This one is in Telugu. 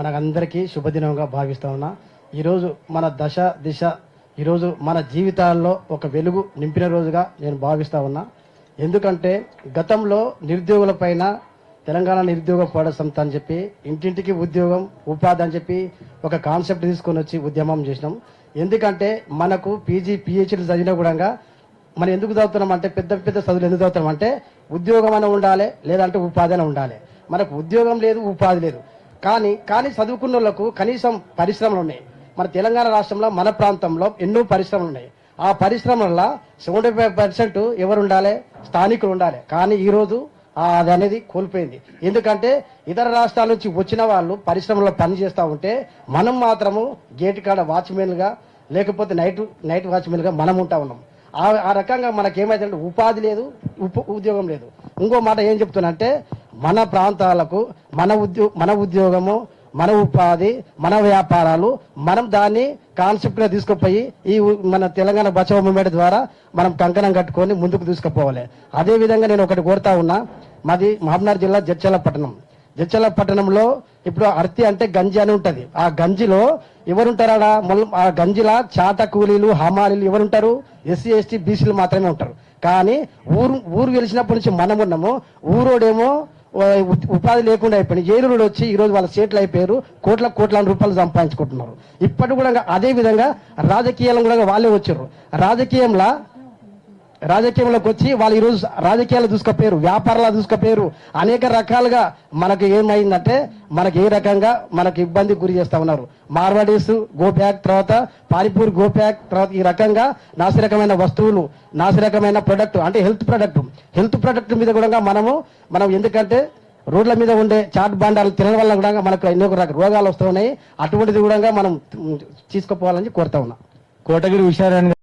మనకందరికీ శుభదినంగా భావిస్తా ఉన్నా. ఈరోజు మన దశ దిశ ఈరోజు మన జీవితాల్లో ఒక వెలుగు నింపిన రోజుగా నేను భావిస్తా ఉన్నా. ఎందుకంటే గతంలో నిరుద్యోగుల పైన తెలంగాణ నిరుద్యోగ పోరాట సంస్థ అని చెప్పి ఇంటింటికి ఉద్యోగం ఉపాధి అని చెప్పి ఒక కాన్సెప్ట్ తీసుకొని వచ్చి ఉద్యమం చేసినాం. ఎందుకంటే మనకు పీజీ పిహెచ్డీ చదివినా కూడా మనం ఎందుకు చదువుతున్నాం అంటే పెద్ద పెద్ద చదువులు ఎందుకు చదువుతున్నాం అంటే ఉద్యోగం అయినా ఉండాలి లేదంటే ఉపాధి అయినా ఉండాలి. మనకు ఉద్యోగం లేదు ఉపాధి లేదు. కానీ కానీ చదువుకున్న వాళ్ళకు కనీసం పరిశ్రమలు ఉన్నాయి మన తెలంగాణ రాష్ట్రంలో మన ప్రాంతంలో ఎన్నో పరిశ్రమలు ఉన్నాయి ఆ పరిశ్రమల సెవెంటీ ఫైవ్ పర్సెంట్ ఎవరు ఉండాలి స్థానికులు ఉండాలి. కానీ ఈరోజు అది అనేది కోల్పోయింది. ఎందుకంటే ఇతర రాష్ట్రాల నుంచి వచ్చిన వాళ్ళు పరిశ్రమలో పని చేస్తూ ఉంటే మనం మాత్రము గేట్ కాడ వాచ్మెన్గా లేకపోతే నైట్ నైట్ వాచ్మెన్గా మనం ఉంటా ఉన్నాం. ఆ ఆ రకంగా మనకేమైతే ఉపాధి లేదు ఉప ఉద్యోగం లేదు. ఇంకో మాట ఏం చెప్తున్నంటే మన ప్రాంతాలకు మన ఉద్యో మన ఉద్యోగము మన ఉపాధి మన వ్యాపారాలు మనం దాన్ని కాన్సెప్ట్గా తీసుకుపోయి ఈ మన తెలంగాణ బచావ్ మూమెంట్ ద్వారా మనం కంకణం కట్టుకొని ముందుకు తీసుకుపోవాలి. అదే విధంగా నేను ఒకటి కోరుతా ఉన్నా మాది మహబూబ్నగర్ జిల్లా జడ్చల పట్టణం. జడ్చల పట్టణంలో ఇప్పుడు అర్తి అంటే గంజి అని ఉంటది. ఆ గంజిలో ఎవరుంటారా ఆ గంజిలా చాట కూలీలు హమాలీలు ఎవరుంటారు? ఎస్సీ ఎస్టీ బీసీలు మాత్రమే ఉంటారు. కానీ ఊరు ఊరు గెలిచినప్పటి నుంచి మనం ఉన్నాము ఊరోడేమో ఉపాధి లేకుండా అయిపోయింది ఏలూరుడు వచ్చి ఈ రోజు వాళ్ళ సేట్లు అయిపోయారు. కోట్ల కోట్ల రూపాయలు సంపాదించుకుంటున్నారు. ఇప్పటి కూడా అదే విధంగా రాజకీయాలను కూడా వాళ్ళే వచ్చారు. రాజకీయంలో రాజకీయంలోకి వచ్చి వాళ్ళు ఈరోజు రాజకీయాలు చూసుకపోయారు వ్యాపారాలు చూసుకపోయారు. అనేక రకాలుగా మనకు ఏమైందంటే మనకి ఏ రకంగా మనకు ఇబ్బంది గురి చేస్తా ఉన్నారు. మార్వాడీస్ గోప్యాక్ తర్వాత పానీపూరి గోప్యాక్ తర్వాత ఈ రకంగా నాసిరకమైన వస్తువులు నాసిరకమైన ప్రొడక్ట్ అంటే హెల్త్ ప్రొడక్ట్ హెల్త్ ప్రొడక్ట్ మీద కూడా మనము మనం ఎందుకంటే రోడ్ల మీద ఉండే చాట్ బాండాలు తినడం వల్ల కూడా మనకు ఎన్నో రకాల రోగాలు వస్తున్నాయి అటువంటిది కూడా మనం తీసుకుపోవాలని కోరుతా ఉన్నా. కోటగిరి విషయాన్ని